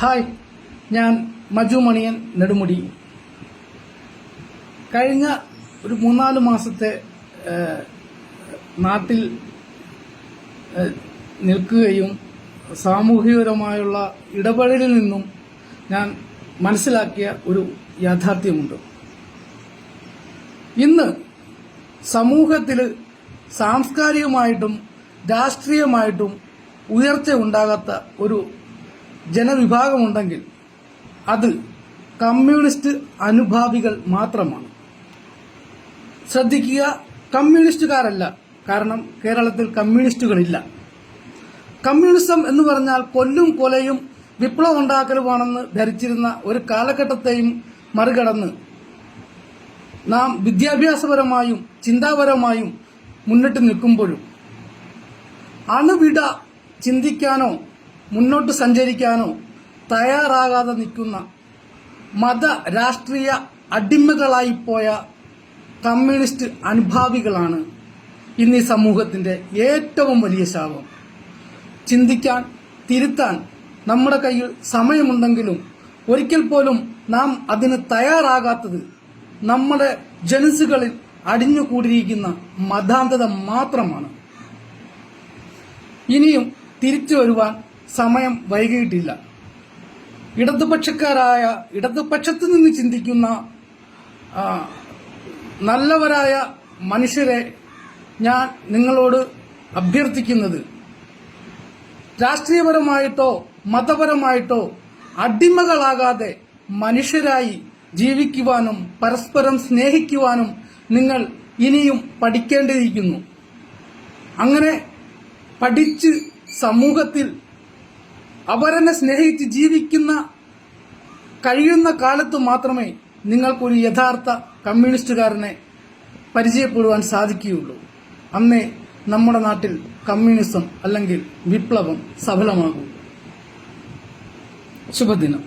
Hi ഞാൻ മജു മണിയൻ നെടുമുടി. കഴിഞ്ഞ ഒരു മൂന്നാൽ മാസത്തെ നാട്ടിൽ നിൽക്കുകയും സാമൂഹികപരമായുള്ള ഇടപെടലിൽ നിന്നും ഞാൻ മനസ്സിലാക്കിയ ഒരു യാഥാർത്ഥ്യമുണ്ട്. ഇന്ന് സമൂഹത്തിൽ സാംസ്കാരികമായിട്ടും രാഷ്ട്രീയമായിട്ടും ഉയർച്ച ഉണ്ടാകാത്ത ഒരു ജനവിഭാഗമുണ്ടെങ്കിൽ അത് കമ്മ്യൂണിസ്റ്റ് അനുഭാവികൾ മാത്രമാണ്. ശ്രദ്ധിക്കുക കമ്മ്യൂണിസ്റ്റുകാരല്ല. കാരണം കേരളത്തിൽ കമ്മ്യൂണിസ്റ്റുകളില്ല. കമ്മ്യൂണിസം എന്ന് പറഞ്ഞാൽ കൊല്ലും കൊലയും വിപ്ലവം ഉണ്ടാക്കലുമാണെന്ന് ധരിച്ചിരുന്ന ഒരു കാലഘട്ടത്തെയും മറികടന്ന് നാം വിദ്യാഭ്യാസപരമായും ചിന്താപരമായും മുന്നിട്ട് നിൽക്കുമ്പോഴും അണുവിട ചിന്തിക്കാനോ മുന്നോട്ട് സഞ്ചരിക്കാനോ തയ്യാറാകാതെ നിൽക്കുന്ന മത രാഷ്ട്രീയ അടിമകളായിപ്പോയ കമ്മ്യൂണിസ്റ്റ് അനുഭാവികളാണ് ഇന്ന് ഈ സമൂഹത്തിന്റെ ഏറ്റവും വലിയ ശാപം. ചിന്തിക്കാൻ തിരുത്താൻ നമ്മുടെ കയ്യിൽ സമയമുണ്ടെങ്കിലും ഒരിക്കൽ പോലും നാം അതിന് തയ്യാറാകാത്തത് നമ്മുടെ ജനസുകളിൽ അടിഞ്ഞുകൂടിയിരിക്കുന്ന മതാന്തത മാത്രമാണ്. ഇനിയും തിരിച്ചു വരുവാൻ സമയം വൈകിയിട്ടില്ല. ഇടതുപക്ഷക്കാരായ ഇടതുപക്ഷത്തു നിന്ന് ചിന്തിക്കുന്ന നല്ലവരായ മനുഷ്യരെ ഞാൻ നിങ്ങളോട് അഭ്യർത്ഥിക്കുന്നത്. രാഷ്ട്രീയപരമായിട്ടോ മതപരമായിട്ടോ അടിമകളാകാതെ മനുഷ്യരായി ജീവിക്കുവാനും പരസ്പരം സ്നേഹിക്കുവാനും നിങ്ങൾ ഇനിയും പഠിക്കേണ്ടിയിരിക്കുന്നു. അങ്ങനെ പഠിച്ച് സമൂഹത്തിൽ അവരെന്നെ സ്നേഹിച്ച് ജീവിക്കുന്ന കഴിയുന്ന കാലത്ത് മാത്രമേ നിങ്ങൾക്കൊരു യഥാർത്ഥ കമ്മ്യൂണിസ്റ്റുകാരനെ പരിചയപ്പെടുവാൻ സാധിക്കുകയുള്ളൂ. അന്നേ നമ്മുടെ നാട്ടിൽ കമ്മ്യൂണിസം അല്ലെങ്കിൽ വിപ്ലവം സഫലമാകും. ശുഭദിനം.